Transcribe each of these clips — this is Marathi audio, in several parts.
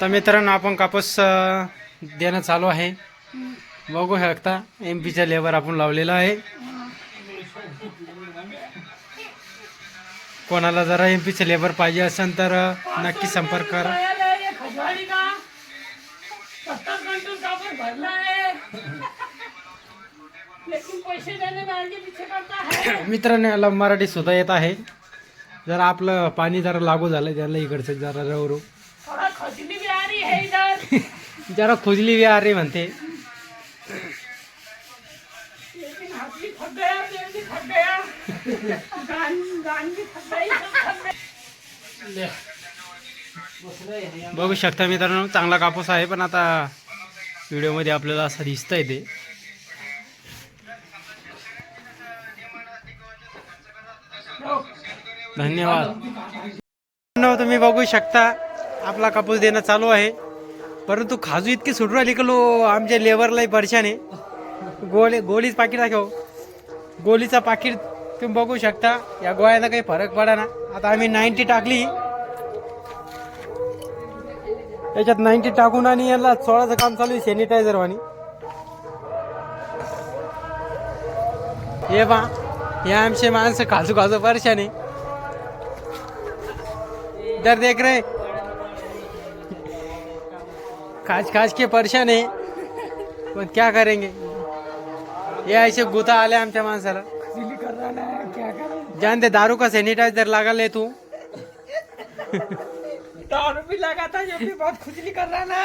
तर मित्रांनो आपण कापूस देणं चालू आहे. बघू शकता एम पीचा लेबर आपण लावलेला आहे. कोणाला जरा एम पीचं लेबर पाहिजे असेल तर नक्की संपर्क करा. मित्रांनो याला मराठी सुद्धा येत आहे. जरा आपलं पाणी जरा लागू झालं त्याला इकडचं जरा रवरू. खजली भी आ रही है इधर। जरा खुजली बी आ रे म्हणते. भी भी भी बघू शकता मित्रांनो चांगला कापूस आहे पण आता व्हिडिओमध्ये आपल्याला असं दिसतंय ते. धन्यवाद. मित्रांनो, तुम्ही बघू शकता आपला कापूस देणं चालू आहे. परंतु खाजू इतकी सुटू राहिली का लो आमच्या लेबरलाही परेशान. आहे गोळी गोळीच पाकिट दाखव. गोळीचा पाकिट तुम्ही बघू शकता. या गोळ्याचा काही फरक पडा ना. आता आम्ही नाईन्टी टाकली. त्याच्यात नाईन्टी टाकून आणि याला सोळाचं काम चालू आहे सॅनिटायझर वाणी. हे बा हे आमचे माणसं काजू काजू परेशान. आहे तर देख रे. खाज खाज के परेशान है पण क्या करेंगे? ये ऐसे गुता आले आमच्या माणसाला। खजली कर रहा है क्या करें जान दे दारू का सैनिटाइजर लगा ले तू। दारू भी लगा था ये भी बहुत खुजली कर रहा ना।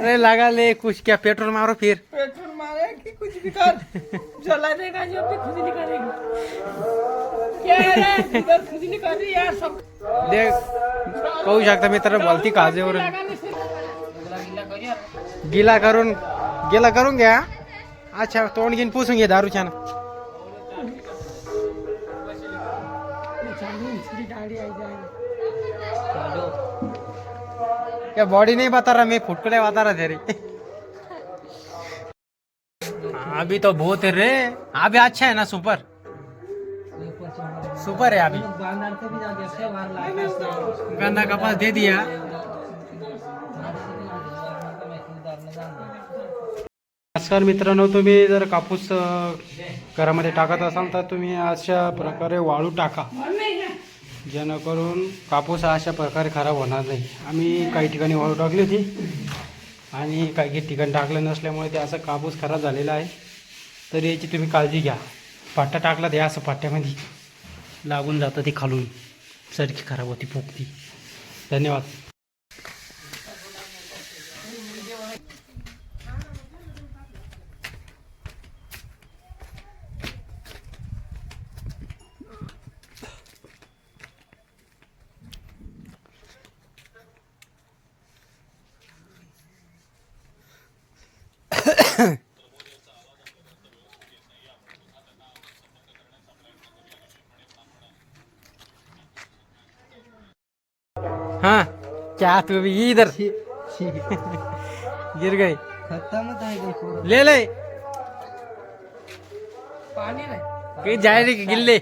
अरे लगा ले कुछ क्या पेट्रोल मारो फिर। पेट्रोल मारे कि कुछ भी कर। जला देगा जो भी खुजली करेगा। क्या है खुजली कर रही है सब। देख पाहू शकता मित्र बोलती काजेवर लगाने से गिला करून गिला करून घ्या अच्छा तोंड घेऊन पुसून घे दारूच्या क्या बॉडी नहीं बता रहा मैं फुटकड़े बता रहा तेरे। अभी तो बहुत है रे। अभी अच्छा है ना सुपर सुपर है अभी। गन्ना कपास दे दिया। नमस्कार मित्रांनो तुम्ही जर कापूस घरामध्ये टाकत असाल तर तुम्ही अशा प्रकारे वाळू टाका. जेणेकरून कापूस अशा प्रकारे खराब होणार नाही. आम्ही काही ठिकाणी वाळू टाकली होती आणि काही काही ठिकाणी टाकलं नसल्यामुळे ते असं कापूस खराब झालेला आहे. तर याची तुम्ही काळजी घ्या. पाट्टा टाकला ते असं पाट्यामध्ये लागून जातं ते खालून. सरकी खराब होती पोकती. धन्यवाद. हाँ क्या तू भी इधर? गिर गई। ले ले। पानी नहीं कहीं जाए गिल्ले